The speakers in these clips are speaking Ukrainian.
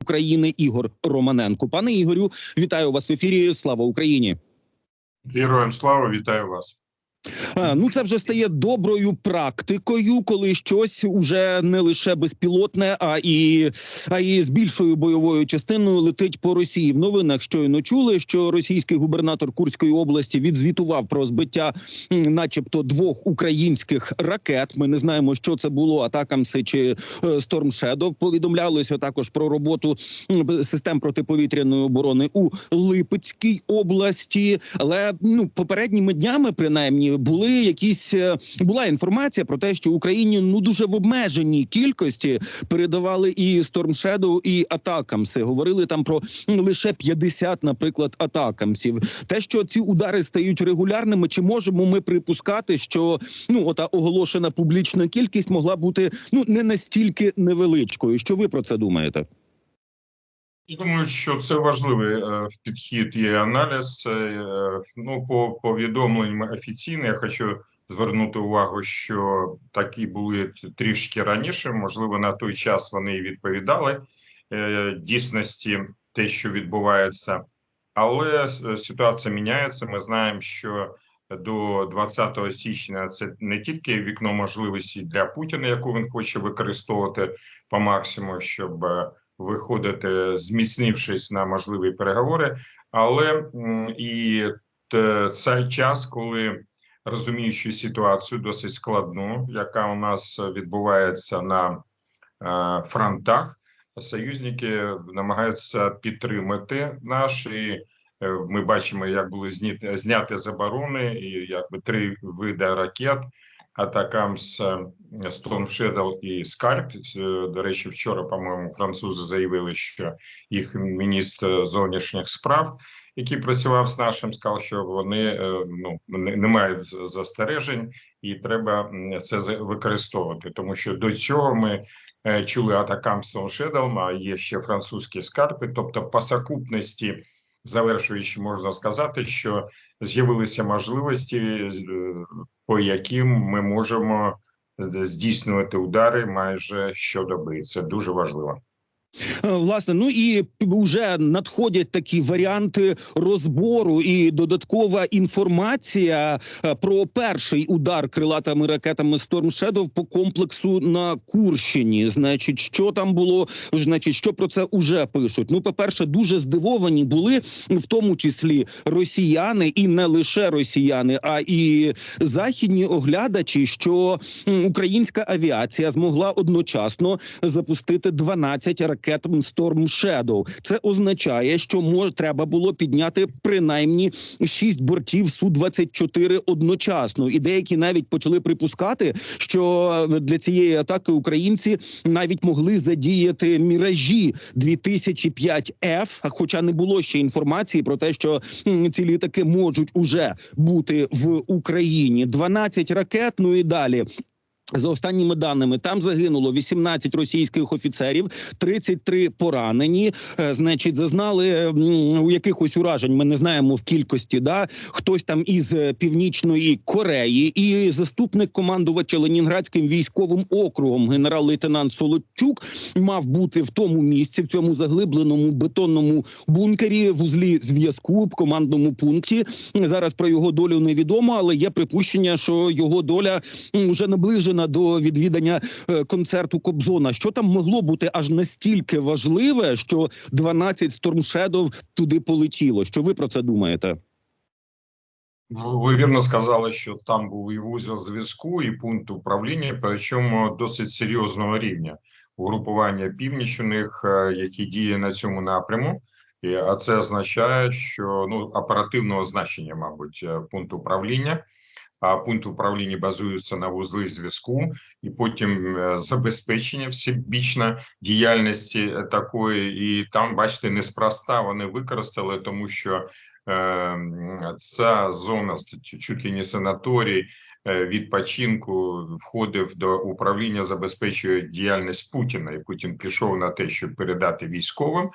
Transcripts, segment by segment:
України Ігор Романенко. Пане Ігорю, вітаю вас в ефірі. Слава Україні! Героям слава, вітаю вас. Ну це вже стає доброю практикою, коли щось уже не лише безпілотне, а і а і з більшою бойовою частиною летить по Росії. В новинах щойно чули, що російський губернатор Курської області відзвітував про збиття, начебто, двох українських ракет. Ми не знаємо, що це було атакамси чи е, Storm Shadow. Повідомлялося також про роботу систем протиповітряної оборони у Липецькій області. Але ну попередніми днями, принаймні, були якісь е, була інформація про те, що Україні ну дуже в обмеженій кількості передавали і Storm Shadow, і атакамси. Говорили там про лише 50, наприклад, атакамсів. Те, що ці удари стають регулярними, чи можемо ми припускати, що ну ота оголошена публічна кількість могла бути ну не настільки невеличкою? Що ви про це думаєте? Думаю, що це важливий е, підхід і аналіз. Е, Ну, по повідомленням офіційно, я хочу звернути увагу, що такі були трішки раніше. Можливо, на той час вони і відповідали е, дійсності те, що відбувається, але ситуація міняється. Ми знаємо, що до 20 січня це не тільки вікно можливості для Путіна, яку він хоче використовувати по максимуму, щоб виходити, зміцнившись на можливі переговори, але і цей час, коли розуміючи ситуацію досить складну, яка у нас відбувається на е, фронтах, союзники намагаються підтримати наш і. е, Ми бачимо, як були зняті заборони, і якби три види ракет Атакамс, Storm Shadow і Скальп. До речі, вчора, по-моєму, французи заявили, що їх міністр зовнішніх справ, який працював з нашим, сказав, що вони е, ну не мають застережень, і треба це використовувати, тому що до цього ми е, чули Атакам Shadow, а є ще французькі скальпи, тобто по сукупності. Завершуючи, можна сказати, що з'явилися можливості, е, по яким ми можемо здійснювати удари майже щодоби. Це дуже важливо. Е, Власне, ну і вже надходять такі варіанти розбору і додаткова інформація е, про перший удар крилатими ракетами Storm Shadow по комплексу на Курщині. Значить, що там було, значить, що про це уже пишуть. Ну, по-перше, дуже здивовані були в тому числі росіяни, і не лише росіяни, а і західні оглядачі, що українська авіація змогла одночасно запустити 12 ракет Storm Shadow. Це означає, що мож треба було підняти принаймні 6 бортів су 24 одночасно. І деякі навіть почали припускати, що для цієї атаки українці навіть могли задіяти міражі 2005 f Хоча не було ще інформації про те, що ці літаки можуть уже бути в Україні. 12 ракет. Ну і далі. За останніми даними, там загинуло 18 російських офіцерів, 33 поранені. Е, Значить, зазнали у якихось уражень. Ми не знаємо в кількості. Да, хтось там із е, північної Кореї, і заступник командувача Ленінградським військовим округом, генерал-лейтенант Солодчук, мав бути в тому місці, в цьому заглибленому бетонному бункері, вузлі зв'язку в командному пункті. Зараз про його долю невідомо, але є припущення, що його доля вже наближена до відвідання е, концерту Кобзона. Що там могло бути аж настільки важливе, що 12 Storm Shadow туди полетіло? Що ви про це думаєте? Ну, ви вірно сказали, що там був і вузол зв'язку, і пункт управління, причому досить серйозного рівня угрупування північ у них, е, які діє на цьому напряму. А це означає, що ну оперативного значення, мабуть, е, пункт управління. А пункт управління базується на вузли зв'язку, і потім е, забезпечення всебічна діяльності е, такої. І там, бачите, неспроста вони використали, тому що е, ця зона чуть- ли не санаторій відпочинку входив до управління, забезпечує діяльність Путіна, і Путін пішов на те, щоб передати військовим.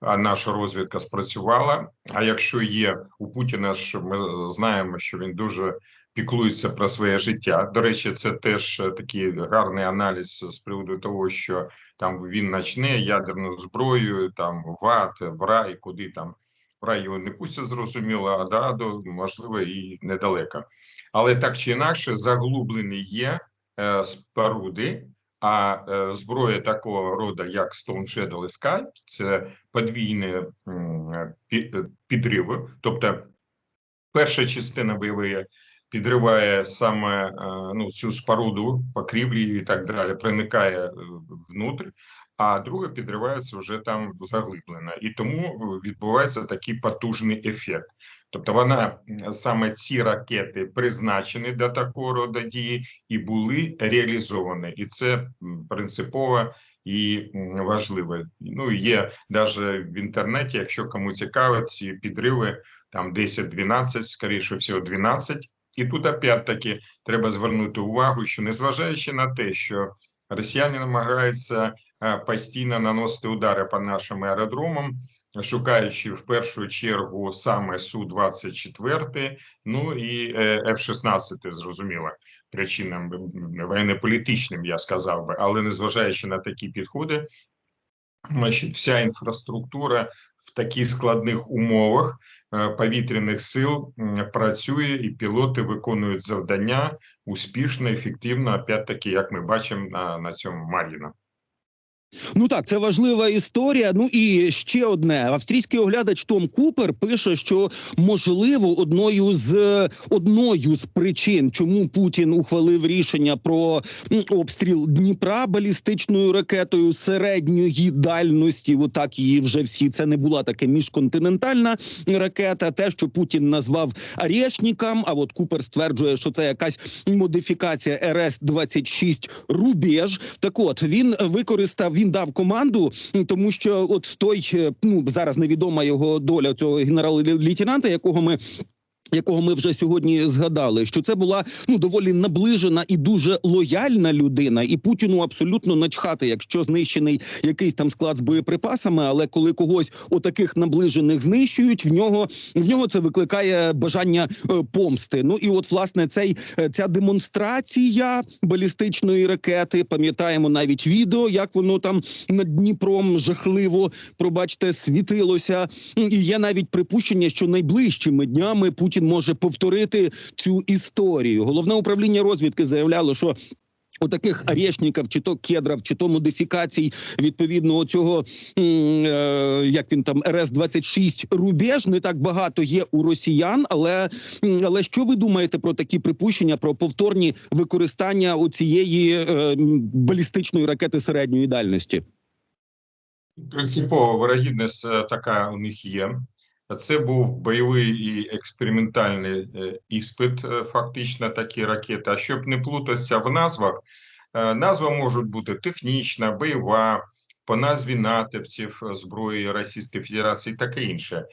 А наша розвідка спрацювала. А якщо є у Путіна ж ми знаємо, що він дуже піклуються про своє життя. До речі, це теж е, такий гарний аналіз з приводу того, що там він почне ядерну зброю, там в в рай, куди там в рай його не пустять, зрозуміло, а до можливо, і недалеко. Але так чи інакше, заглублені є е, споруди, а е, зброя такого роду, як Stone Shadow Sky, це подвійні м, підриви. Тобто, перша частина бойової підриває саме е, ну, цю споруду, покрівлі і так далі, проникає е, внутрь, а друга підривається вже там заглиблена. І тому е, відбувається такий потужний ефект. Тобто вона саме ці ракети призначені до такого роду дії і були реалізовані, і це принципово і важливо. Ну є навіть в інтернеті, якщо кому цікаво, ці підриви там 10-12, скоріше всього 12. І тут опять-таки треба звернути увагу, що незважаючи на те, що росіяни намагаються е, постійно наносити удари по нашим аеродромам, шукаючи в першу чергу саме су 24 ну і е, F-16, зрозуміло, причинам воєнно-політичним, я сказав би, але незважаючи на такі підходи, вся інфраструктура в таких складних умовах е, повітряних сил працює, і пілоти виконують завдання успішно, ефективно. Опять-таки, як ми бачимо на, на цьому Мар'їна. Ну так, це важлива історія. Ну і ще одне: австрійський оглядач Том Купер пише, що можливо одною з одною з причин, чому Путін ухвалив рішення про обстріл Дніпра балістичною ракетою середньої дальності. Отак її вже всі. Це не була таке міжконтинентальна ракета. Те, що Путін назвав Арєшнікам, а от Купер стверджує, що це якась модифікація РС 26 Рубеж. Так, от він використав, він дав команду, тому що от той е, ну зараз невідома його доля цього генерал-лейтенанта, якого ми. Якого ми вже сьогодні згадали, що це була ну доволі наближена і дуже лояльна людина, і Путіну абсолютно начхати, якщо знищений якийсь там склад з боєприпасами. Але коли когось отаких наближених знищують, в нього в нього це викликає бажання е, помсти. Ну і от власне цей е, ця демонстрація балістичної ракети. Пам'ятаємо навіть відео, як воно там над Дніпром жахливо пробачте світилося. І є навіть припущення, що найближчими днями Путін може повторити цю історію. Головне управління розвідки заявляло, що. У таких арешників, чи то кедрів, чи то модифікацій відповідно цього як він там РС 26 рубеж не так багато є у росіян. Але але що ви думаєте про такі припущення про повторні використання у цієї е, балістичної ракети середньої дальності? Принципово вирогідність е, така у них є. Це був бойовий і експериментальний е, іспит, е, фактично такі ракети. А щоб не плутатися в назвах, е, назва може бути технічна, бойова, по назві натовців зброї Російської Федерації, таке інше.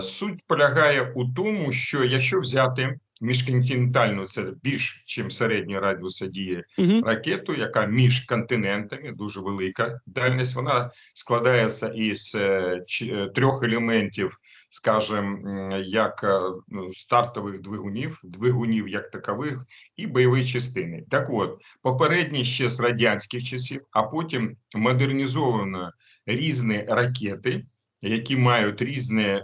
Суть полягає у тому, що якщо взяти міжконтинентальну, це більш ніж середній радіуса дії Угу. ракету, яка між континентами дуже велика дальність. Вона складається із трьох елементів, скажімо, як е, стартових двигунів, двигунів як такових, і бойової частини. Так от, попередні ще з радянських часів, а потім модернізовано різні ракети. Які мають різні е,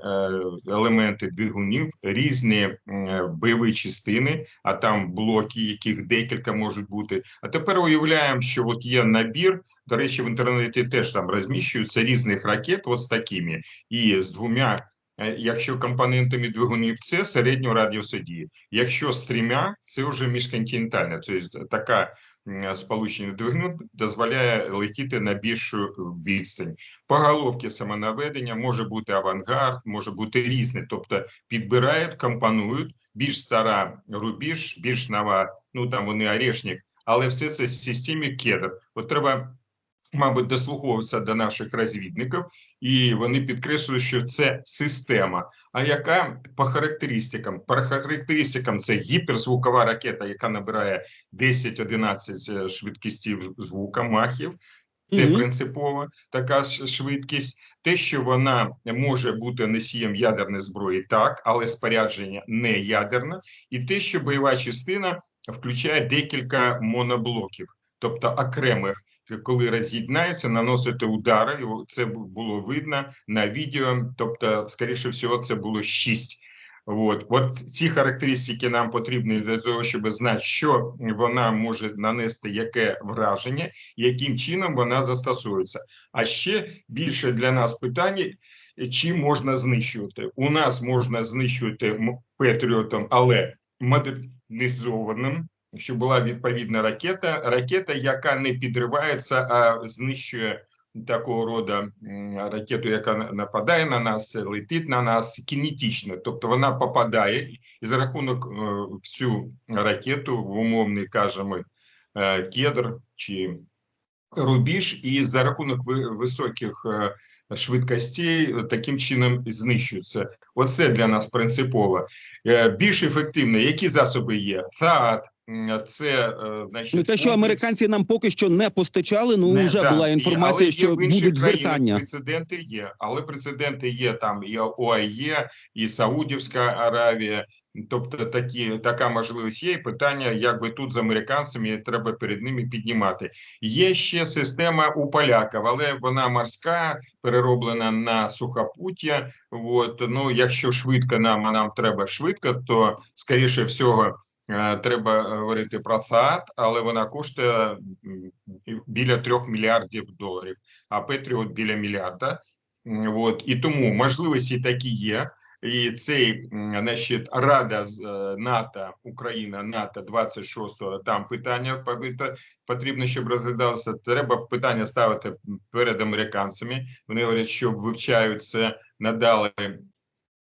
елементи двигунів, різні бойові частини, а там блоки, яких декілька можуть бути. А тепер уявляємо, що от є набір. До речі, в інтернеті теж там розміщуються різних ракет, з такими, і з двома. Е, Якщо компонентами двигунів це середнього радіусу дії. Якщо з трьома, це вже міжконтинентальна. Тобто така сполучення двигун дозволяє летіти на більшу відстань. Поголовки самонаведення може бути авангард, може бути різне. Тобто підбирають, компонують більш стара рубіж, більш нова, ну там вони орешник, але все це в системі кедр. От треба, мабуть, дослуховуватися до наших розвідників, і вони підкреслюють, що це система. А яка по характеристикам? По характеристикам це гіперзвукова ракета, яка набирає 10-11 швидкістів звука махів. Це принципово така швидкість. Те, що вона може бути носієм ядерної зброї, так, але спорядження не ядерне, і те, що бойова частина включає декілька моноблоків, тобто окремих, коли роз'єднаються, наносити удари. Це було видно на відео. Тобто, скоріше всього, це було шість. От, от ці характеристики нам потрібні для того, щоб знати, що вона може нанести яке враження, яким чином вона застосується. А ще більше для нас питання, чим можна знищувати. У нас можна знищувати м- Петріотом, але модернізованим, що була відповідна ракета, ракета, яка не підривається, а знищує такого роду ракету, яка нападає на нас, летить на нас кінетично, тобто вона попадає і за рахунок е, в цю ракету, в умовний кажемо е, кедр чи рубіж, і за рахунок високих е, швидкостей таким чином знищується. Оце для нас принципово. Більш ефективно, які засоби є? ТААТ, це е, значить, Ну те, що американці нам поки що не постачали, ну не, вже так, була інформація, є що будуть звертання. Прецеденти є, але прецеденти є там і ОАЄ, і Саудівська Аравія. Тобто такі така можливість є. І питання, як би тут з американцями треба перед ними піднімати. Є ще система у поляків, але вона морська, перероблена на сухопуття. От ну, якщо швидко нам, а нам треба швидко, то скоріше всього. Е, Треба говорити про ЦААТ, але вона коштує біля трьох мільярдів доларів, а Петріот біля мільярда. От і тому можливості такі є. І цей значить, Рада з е, НАТО, Україна, НАТО 26-го, там питання потрібно, щоб розглядалося. Треба питання ставити перед американцями. Вони говорять, що вивчають це, надали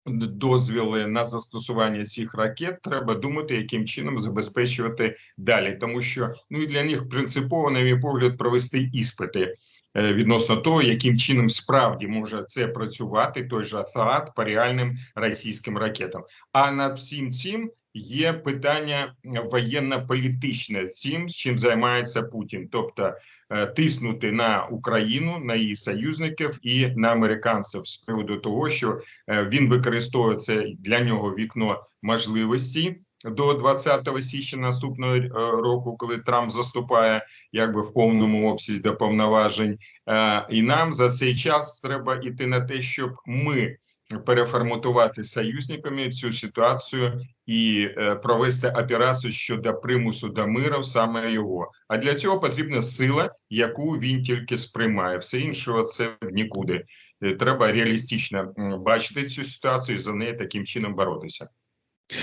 дозвіли на застосування цих ракет. Треба думати, яким чином забезпечувати далі, тому що ну і для них принципово, на мій погляд, провести іспити е, відносно того, яким чином справді може це працювати той же АТААТ по реальним російським ракетам. А над всім цим є питання воєнно-політичне, цим чим займається Путін, тобто е, тиснути на Україну, на її союзників і на американців з приводу того, що е, він використовує це для нього вікно можливості. До 20 січня наступного е, року, коли Трамп заступає якби в повному обсязі до повноважень, Е, і нам за цей час треба йти на те, щоб ми переформатувати союзниками цю ситуацію і е, провести операцію щодо примусу до миру саме його. А для цього потрібна сила, яку він тільки сприймає. Все іншого це нікуди. Е, Треба реалістично бачити цю ситуацію і за неї таким чином боротися.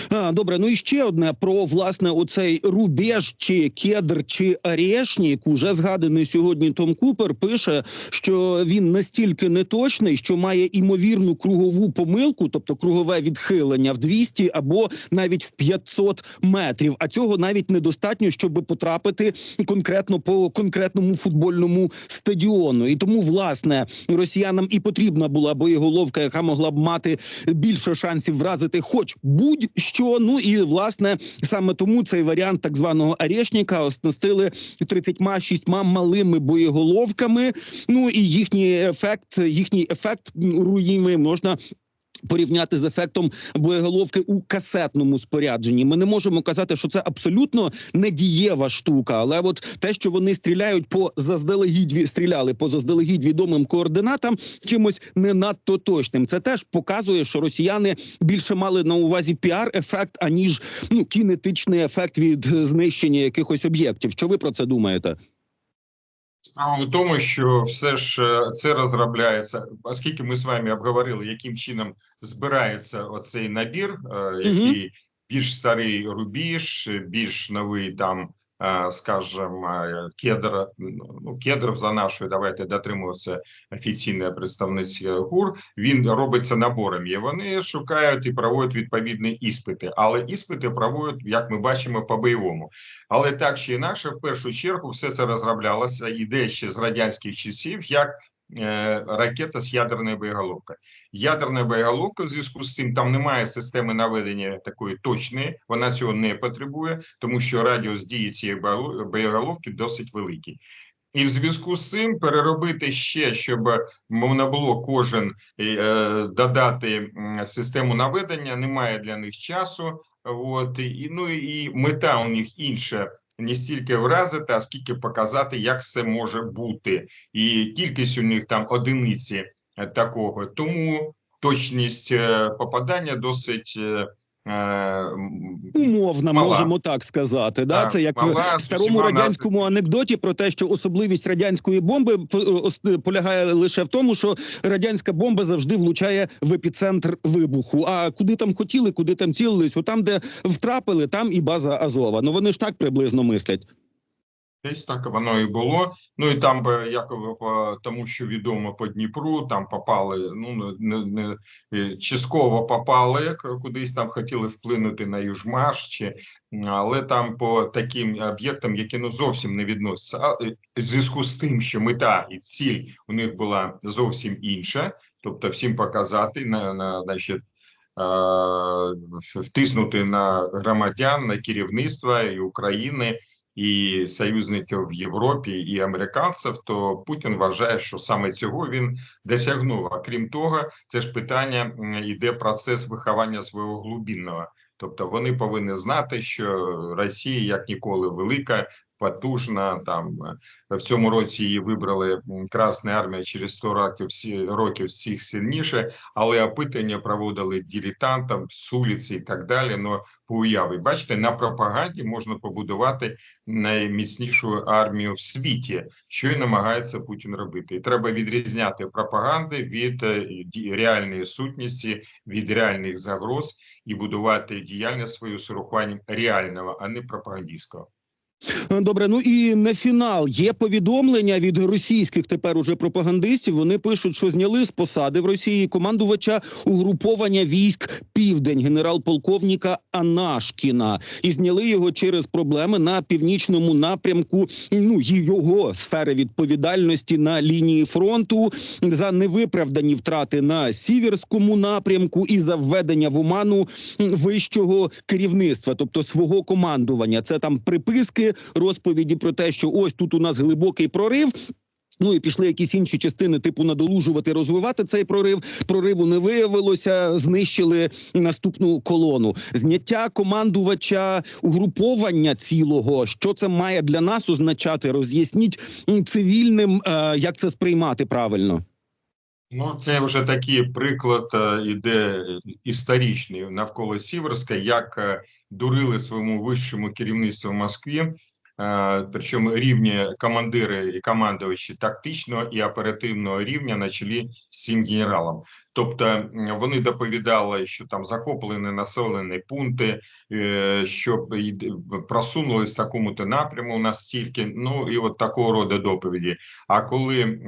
А, добре, ну і ще одне про власне оцей рубеж, чи кедр, чи орешнік. Уже згаданий сьогодні Том Купер пише, що він настільки неточний, що має імовірну кругову помилку, тобто кругове відхилення в 200 або навіть в 500 метрів. А цього навіть недостатньо, щоб потрапити конкретно по конкретному футбольному стадіону. І тому, власне, росіянам і потрібна була боєголовка, яка могла б мати більше шансів вразити, хоч будь-що. Ну і власне саме тому цей варіант так званого Орешника оснастили 36 малими боєголовками. Ну і їхній ефект, їхній ефект руйнівний можна. Порівняти з ефектом боєголовки у касетному спорядженні. Ми не можемо казати, що це абсолютно недієва штука, але от те, що вони стріляють по заздалегідь стріляли по заздалегідь відомим координатам, чимось не надто точним. Це теж показує, що росіяни більше мали на увазі піар-ефект, аніж ну кінетичний ефект від е, знищення якихось об'єктів. Що ви про це думаєте? Справа в тому, що все ж е, це розробляється, оскільки ми з вами обговорили, яким чином збирається оцей набір, е, який більш старий рубіж, більш новий там, е, скажімо, е, кедр, ну кедр за нашою, давайте дотримуватися офіційне представництво ГУР. Він робиться наборами. І вони шукають і проводять відповідні іспити, але іспити проводять, як ми бачимо, по бойовому. Але так чи інакше, в першу чергу, все це розроблялося іде ще з радянських часів, як ракета з ядерною боєголовкою. Ядерна боєголовка, в зв'язку з цим там немає системи наведення такої точної, вона цього не потребує, тому що радіус дії цієї боєголовки досить великий. І в зв'язку з цим переробити ще, щоб можна було кожен е, додати систему наведення, немає для них часу. От і ну і мета у них інша. Не стільки вразити, а скільки показати, як це може бути, і кількість у них там одиниці е, такого. Тому точність е, попадання досить е, Умовно, Мала. можемо так сказати. Да? Так, Це як мала, в старому радянському радянському анекдоті про те, що особливість радянської бомби п- полягає лише в тому, що радянська бомба завжди влучає в епіцентр вибуху. А куди там хотіли, куди там цілились, там, де втрапили, там і база Азова. Ну вони ж так приблизно мислять. Десь так воно і було. Ну і там якоби по тому, що відомо по Дніпру, там попали. Ну не, не е, частково попали кудись там хотіли вплинути на Южмаш, чи але там по таким об'єктам, які ну зовсім не відносяться. А е, в зв'язку з тим, що мета і ціль у них була зовсім інша, тобто всім показати на, на значить, е, втиснути на громадян, на керівництво і України і союзників в Європі і американців, то Путін вважає, що саме цього він досягнув. А крім того, це ж питання йде процес виховання свого глубинного. Тобто вони повинні знати, що Росія як ніколи велика, потужна. Там е, в цьому році її вибрали Красна армія через 100 років всі років всіх сильніше, але опитання проводили дилетантам з вулиці і так далі. Ну по уяві, бачите, на пропаганді можна побудувати найміцнішу армію в світі, що і намагається Путін робити. І треба відрізняти пропаганди від е, реальної сутності, від реальних загроз і будувати діяльність свою з урахуванням реального, а не пропагандистського. Добре, ну і на фінал є повідомлення від російських тепер уже пропагандистів. Вони пишуть, що зняли з посади в Росії командувача угруповання військ Південь генерал-полковника Анашкіна, і зняли його через проблеми на північному напрямку. Ну його сфери відповідальності на лінії фронту за невиправдані втрати на сіверському напрямку і за введення в оману вищого керівництва, тобто свого командування. Це там приписки, розповіді про те, що ось тут у нас глибокий прорив. Ну і пішли якісь інші частини, типу надолужувати, розвивати цей прорив. Прориву не виявилося. Знищили наступну колону. Зняття командувача угруповання цілого. Що це має для нас означати? Роз'ясніть цивільним, е, як це сприймати правильно. Ну, це вже такий приклад е, іде історичний навколо Сіверська, як е, дурили своєму вищому керівництву в Москві, е, причому рівні командири і командувачі тактичного і оперативного рівня на чолі з цим генералом. Тобто вони доповідали, що там захоплені населені пункти, і- просунулись в такому-то напряму настільки. Ну і от такого роду доповіді. А коли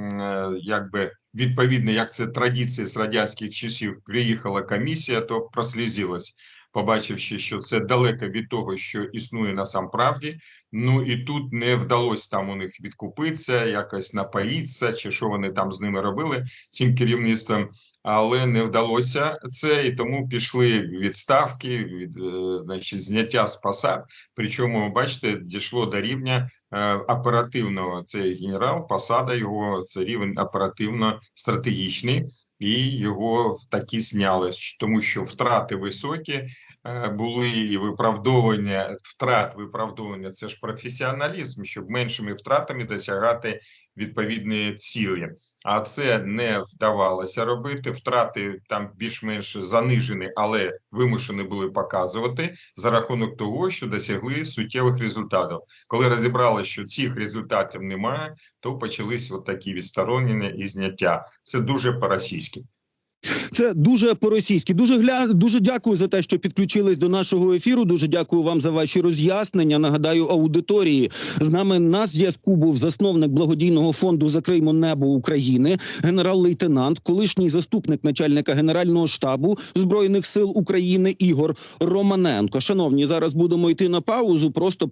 якби відповідно, як це традиція з радянських часів, приїхала комісія, то прослізилась, побачивши, що це далеко від того, що існує насамправді. Ну і тут не вдалося там у них відкупитися, якось напоїтися, чи що вони там з ними робили цим керівництвом. Але не вдалося це, і тому пішли відставки, від е, значить, зняття з посад. Причому, бачите, дійшло до рівня е, оперативного. Цей генерал, посада його це рівень оперативно-стратегічний, і його таки зняли, тому що втрати високі. е, Були і виправдовування втрат, виправдовування це ж професіоналізм, щоб меншими втратами досягати відповідної цілі. А це не вдавалося робити. Втрати там більш-менш занижені, але вимушені були показувати за рахунок того, що досягли суттєвих результатів. Коли розібрали, що цих результатів немає, то почались от такі відсторонення і зняття. Це дуже по-російськи. Це дуже по-російськи. Дуже гля... дуже дякую за те, що підключились до нашого ефіру. Дуже дякую вам за ваші роз'яснення. Нагадаю аудиторії. З нами на зв'язку був засновник благодійного фонду Закриймо небо України, генерал-лейтенант, колишній заступник начальника генерального штабу збройних сил України Ігор Романенко. Шановні, зараз будемо йти на паузу. Просто